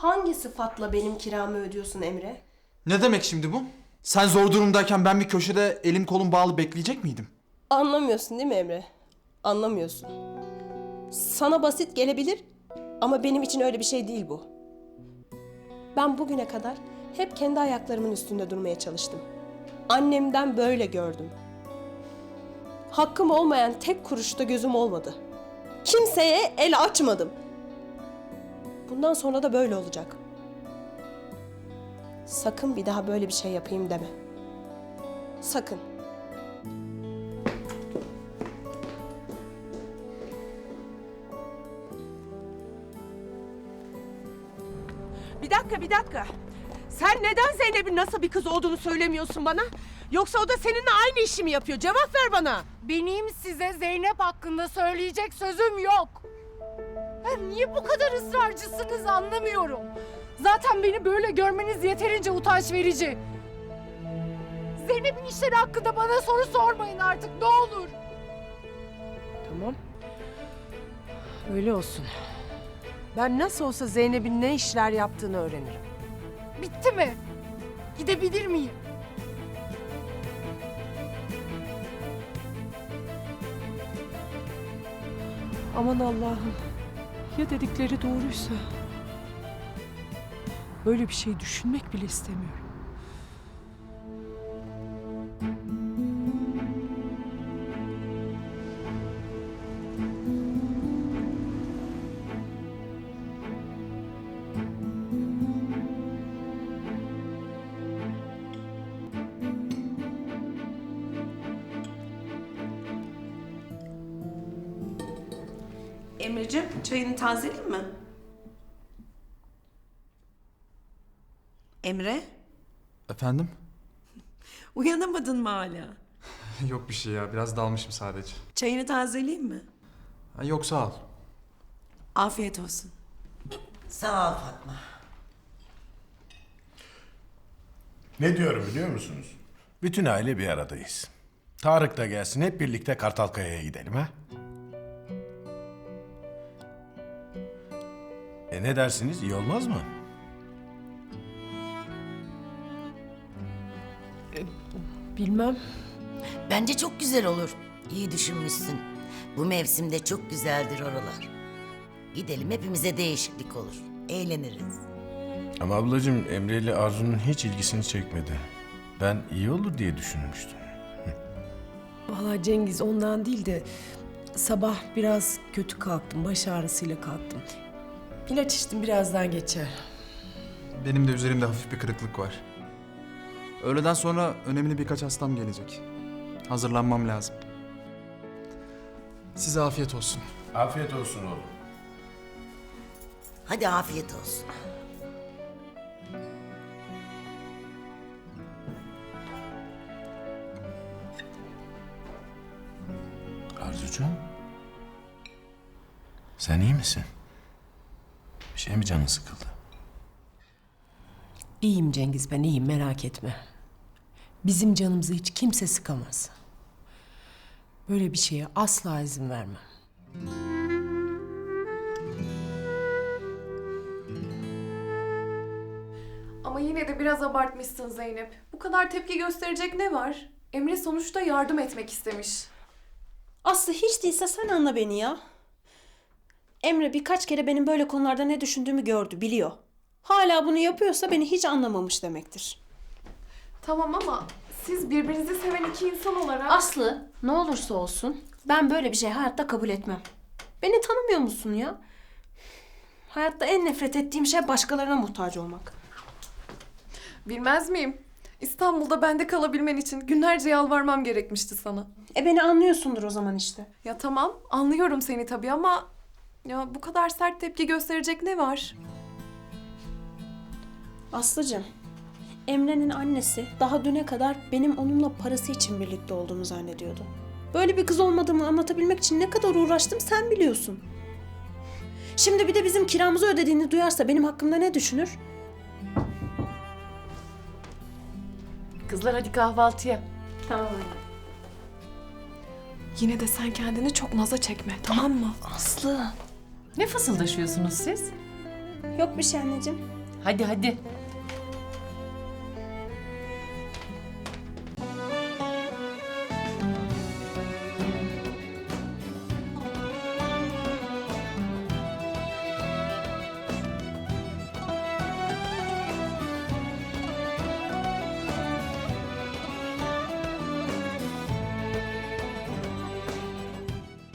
hangi sıfatla benim kiramı ödüyorsun Emre? Ne demek şimdi bu? Sen zor durumdayken ben bir köşede elim kolum bağlı bekleyecek miydim? Anlamıyorsun değil mi Emre? Anlamıyorsun. Sana basit gelebilir ama benim için öyle bir şey değil bu. Ben bugüne kadar hep kendi ayaklarımın üstünde durmaya çalıştım. Annemden böyle gördüm. Hakkım olmayan tek kuruşta gözüm olmadı. Kimseye el açmadım. Bundan sonra da böyle olacak. Sakın bir daha böyle bir şey yapayım deme. Sakın. Bir dakika, bir dakika. Sen neden Zeynep'in nasıl bir kız olduğunu söylemiyorsun bana? Yoksa o da seninle aynı işi mi yapıyor? Cevap ver bana. Benim size Zeynep hakkında söyleyecek sözüm yok. Ben niye bu kadar ısrarcısınız anlamıyorum. Zaten beni böyle görmeniz yeterince utanç verici. Zeynep'in işleri hakkında bana soru sormayın artık ne olur. Tamam. Öyle olsun. Ben nasıl olsa Zeynep'in ne işler yaptığını öğrenirim. Bitti mi? Gidebilir miyim? Aman Allah'ım. Ya dedikleri doğruysa? Böyle bir şey düşünmek bile istemiyorum. Emre'cim çayını tazeleyeyim mi? Emre, Efendim? uyanamadın mı hala? Yok bir şey ya biraz dalmışım sadece. Çayını tazeleyeyim mi? Ha, yok sağ ol. Afiyet olsun. Sağ ol Fatma. Ne diyorum biliyor musunuz? Bütün aile bir aradayız. Tarık da gelsin hep birlikte Kartalkaya'ya gidelim ha? E ne dersiniz iyi olmaz mı? Bilmem. Bence çok güzel olur. İyi düşünmüşsün. Bu mevsimde çok güzeldir oralar. Gidelim hepimize değişiklik olur. Eğleniriz. Ama ablacığım Emre ile Arzu'nun hiç ilgisini çekmedi. Ben iyi olur diye düşünmüştüm. Vallahi Cengiz ondan değil de sabah biraz kötü kalktım. Baş ağrısıyla kalktım. İlaç içtim birazdan geçer. Benim de üzerimde hafif bir kırıklık var. Öğleden sonra önemli birkaç hastam gelecek. Hazırlanmam lazım. Size afiyet olsun. Afiyet olsun oğlum. Hadi afiyet olsun. Arzucuğum. Sen iyi misin? Bir şey mi canın sıkıldı? İyiyim Cengiz ben iyiyim merak etme. Bizim canımızı hiç kimse sıkamaz. Böyle bir şeye asla izin vermem. Ama yine de biraz abartmışsın Zeynep. Bu kadar tepki gösterecek ne var? Emre sonuçta yardım etmek istemiş. Aslı hiç değilse sen anla beni ya. Emre birkaç kere benim böyle konularda ne düşündüğümü gördü, biliyor. Hala bunu yapıyorsa beni hiç anlamamış demektir. Tamam ama siz birbirinizi seven iki insan olarak... Aslı, ne olursa olsun ben böyle bir şey hayatta kabul etmem. Beni tanımıyor musun ya? Hayatta en nefret ettiğim şey başkalarına muhtaç olmak. Bilmez miyim? İstanbul'da bende kalabilmen için günlerce yalvarmam gerekmişti sana. E beni anlıyorsundur o zaman işte. Ya tamam, anlıyorum seni tabii ama... Ya bu kadar sert tepki gösterecek ne var? Aslıcığım, Emre'nin annesi daha düne kadar benim onunla parası için birlikte olduğumu zannediyordu. Böyle bir kız olmadığımı anlatabilmek için ne kadar uğraştım sen biliyorsun. Şimdi bir de bizim kiramızı ödediğini duyarsa benim hakkımda ne düşünür? Kızlar hadi kahvaltıya. Tamam anne. Yine de sen kendini çok naza çekme, tamam mı? Aslı. Ne fısıldaşıyorsunuz siz? Yok bir şey anneciğim. Hadi hadi.